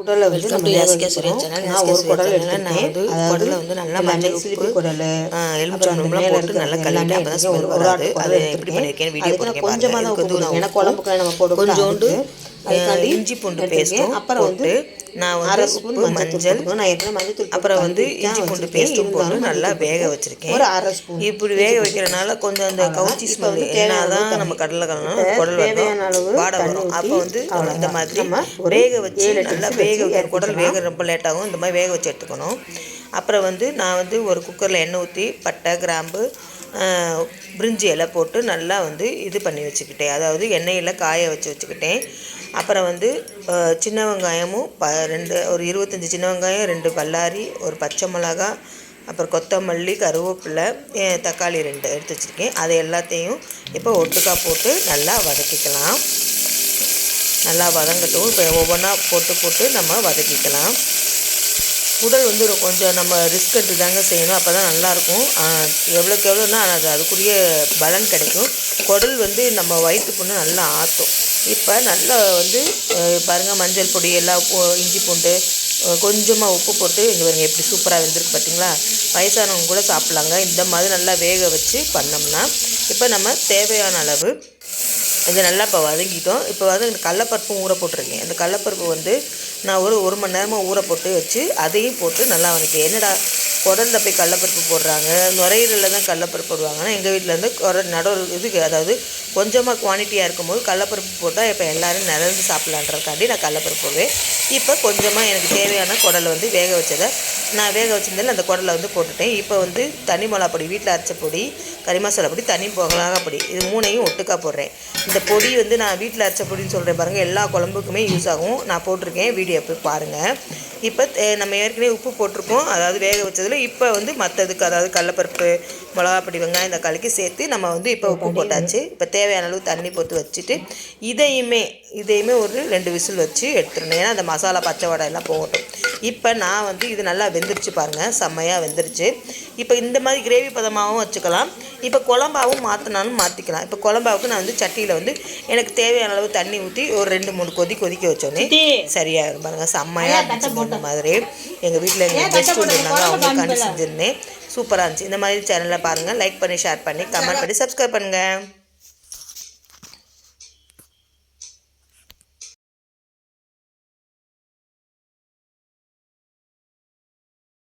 குடலை வந்து நம்ம. நான் ஒரு குடல் எடுத்துருக்கேன் குடலை வந்து நல்லா மஞ்சள் உப்பு, குடல் ஆ, எலுமிச்சை அப்புறம் அந்த பழம்லாம் மேல போட்டு இருக்கிற நல்லா கழுவிட்டு எடுத்துருக்கேன். smell ஒரு வராது. அது எப்படி அதுக்கு நான் போட்டிருக்கேன் கொஞ்சமாக. தான் ஏன்னா குழம்புக்கு நம்ம கொஞ்சோண்டு அதுக்காண்டி இஞ்சி பூண்டு. பேஸ்ட்டும் அப்புறம் வந்து போட்டு நான் வந்து ஸ்பூன் மஞ்சள் நான் மஞ்சள் அப்புறம் வந்து இஞ்சி பூண்டு. பேஸ்ட்டும் போட்டு நல்லா வேக வச்சிருக்கேன். ஒரு அரை ஸ்பூன் இப்படி வேக வைக்கிறனால கொஞ்சம் அந்த கவுச்சி ஸ்மெல் என்ன தேவையான தான் நம்ம. கடலை கலனா இப்போ குடல் வரும் வாடை வரும். அப்போ வந்து இந்த. மாதிரி வேக வச்சு நல்லா வேக குடல். வேக ரொம்ப லேட் ஆகும். இந்த மாதிரி வேக வச்சு எடுத்துக்கணும். அப்புறம் வந்து நான் வந்து ஒரு குக்கரில் எண்ணெய் ஊற்றி பட்டை கிராம்பு பிரிஞ்சி இலை போட்டு நல்லா வந்து இது பண்ணி வச்சுக்கிட்டேன். அதாவது எண்ணெயில் காய வச்சு வச்சுக்கிட்டேன். அப்புறம் வந்து சின்ன வெங்காயமும் ப ரெண்டு ஒரு இருபத்தஞ்சி சின்ன வெங்காயம் ரெண்டு பல்லாரி ஒரு பச்சை மிளகா அப்புறம் கொத்தமல்லி கருவேப்பிலை தக்காளி ரெண்டு எடுத்து வச்சுருக்கேன். அதை எல்லாத்தையும் இப்போ ஒட்டுக்கா போட்டு நல்லா வதக்கிக்கலாம். நல்லா வதங்கட்டும். இப்போ ஒவ்வொன்றா போட்டு போட்டு நம்ம வதக்கிக்கலாம். குடல் வந்து கொஞ்சம் நம்ம ரிஸ்க் எடுத்து தாங்க செய்யணும். அப்போ தான் நல்லாயிருக்கும். எவ்வளோக்கு எவ்வளோனா அது அதுக்குரிய பலன் கிடைக்கும். குடல் வந்து நம்ம வயிற்று புண்ணு நல்லா ஆற்றும். இப்போ நல்லா வந்து பாருங்கள் மஞ்சள் பொடி எல்லாம் இஞ்சி பூண்டு கொஞ்சமாக உப்பு போட்டு இங்கே பாருங்க எப்படி சூப்பராக வெந்திருக்கு பார்த்தீங்களா வயசானவங்க கூட சாப்பிட்லாங்க. இந்த மாதிரி நல்லா வேக வச்சு பண்ணோம்னா இப்போ நம்ம தேவையான அளவு இது நல்லா இப்போ வதங்கிட்டோம் இப்போ வந்து இந்த கடலப்பருப்பும் ஊற போட்டிருக்கேன். இந்த கடலப்பருப்பு வந்து நான் ஒரு ஒரு மணி நேரமாக ஊற போட்டு வச்சு அதையும் போட்டு நல்லா வதக்கி என்னடா குடலில் போய் கடலப்பருப்பு போடுறாங்க. நுரையீரலில் தான் கடலப்பருப்பு போடுவாங்கன்னா எங்கள் வீட்டில் இருந்து நடவு இதுக்கு அதாவது கொஞ்சமாக குவான்டிட்டியாக இருக்கும்போது கடலப்பருப்பு போட்டால் இப்போ எல்லோரும் நிறந்து சாப்பிட்லான்றதுக்காண்டி நான் கடலப்பருப்பு போடுவேன். இப்போ கொஞ்சமாக எனக்கு தேவையான குடலை வந்து வேக வச்சதை நான் வேக வச்சிருந்ததில் அந்த குடலை வந்து போட்டுட்டேன். இப்போ வந்து தனி மிளகாப்பொடி பொடி வீட்டில் அரைச்ச பொடி கறி மசாலா பொடி தனி மிளகா பொடி இது மூணையும் ஒட்டுக்கா போடுறேன். இந்த பொடி வந்து நான் வீட்டில் அரைச்ச பொடின்னு சொல்கிறேன் பாருங்கள் எல்லா குழம்புக்குமே யூஸ் ஆகும். நான் போட்டிருக்கேன் வீடியோ போய் பாருங்கள் இப்போ நம்ம ஏற்கனவே உப்பு போட்டிருக்கோம். அதாவது வேக வச்சதில் இப்போ வந்து மற்றதுக்கு அதாவது கடலப்பருப்பு மிளகாப்பொடி வெங்காயம் தக்காளிக்கு சேர்த்து நம்ம வந்து இப்போ உப்பு போட்டாச்சு. இப்போ தேவையான அளவு தண்ணி போட்டு வச்சுட்டு இதையுமே இதையுமே ஒரு ரெண்டு விசில் வச்சு எடுத்துடணும். ஏன்னா அந்த மசாலா பச்சை வடை எல்லாம் போகட்டும். இப்போ நான் வந்து இது நல்லா வெந்துருச்சு பாருங்கள் செம்மையாக வெந்துருச்சு. இப்போ இந்த மாதிரி கிரேவி பதமாகவும் வச்சுக்கலாம். இப்போ குழம்பாவும் மாற்றினாலும் மாற்றிக்கலாம் இப்போ குழம்பாவுக்கு நான் வந்து சட்டியில் வந்து எனக்கு தேவையான அளவு தண்ணி ஊற்றி ஒரு ரெண்டு மூணு கொதி கொதிக்க வச்சோன்னே சரியாக பாருங்க செம்மையாக இருந்துச்சு இந்த மாதிரி. எங்கள் வீட்டில் எங்கள் கெஸ்ட் வந்திருந்தாங்க அவங்களுக்காண்டி செஞ்சுருந்தேன். சூப்பராக இருந்துச்சு. இந்த மாதிரி சேனலில் பாருங்கள் லைக் பண்ணி ஷேர் பண்ணி கமெண்ட் பண்ணி சப்ஸ்கிரைப் பண்ணுங்கள்